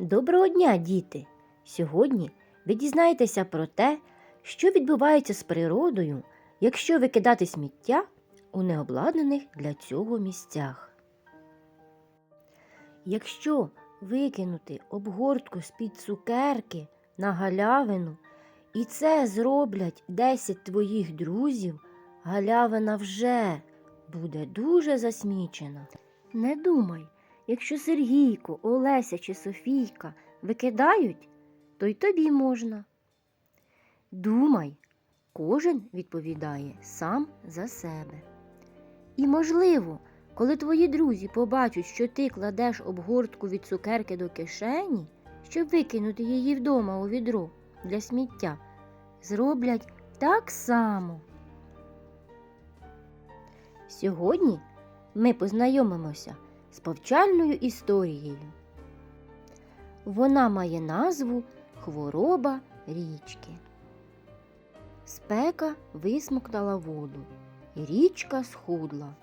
Доброго дня, діти! Сьогодні ви дізнаєтеся про те, що відбувається з природою, якщо викидати сміття у необладнаних для цього місцях. Якщо викинути обгортку з-під цукерки на галявину, і це зроблять 10 твоїх друзів, галявина вже буде дуже засмічена. Не думай, якщо Сергійко, Олеся чи Софійка викидають, то й тобі можна. Думай, кожен відповідає сам за себе. І, можливо, коли твої друзі побачать, що ти кладеш обгортку від цукерки до кишені, щоб викинути її вдома у відро для сміття, зроблять так само. Сьогодні ми познайомимося з повчальною історією. Вона має назву Хвороба річки. Спека висмоктала воду, і річка схудла.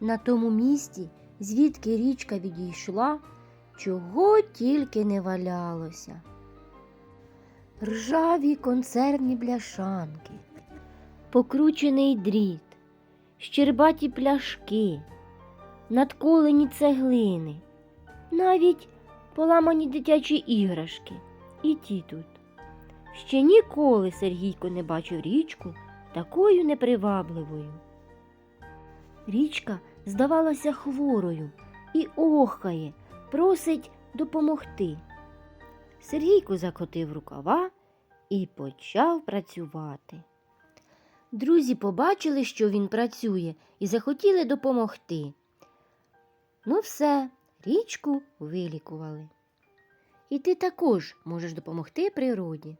На тому місці, звідки річка відійшла, чого тільки не валялося. Ржаві консервні бляшанки, покручений дріт, щербаті пляшки, надколені цеглини, навіть поламані дитячі іграшки. І ті тут. Ще ніколи Сергійко не бачив річку такою непривабливою. Річка здавалася хворою і охає, просить допомогти. Сергійко закотив рукава і почав працювати. Друзі побачили, що він працює, і захотіли допомогти. Ну, все, річку вилікували. І ти також можеш допомогти природі.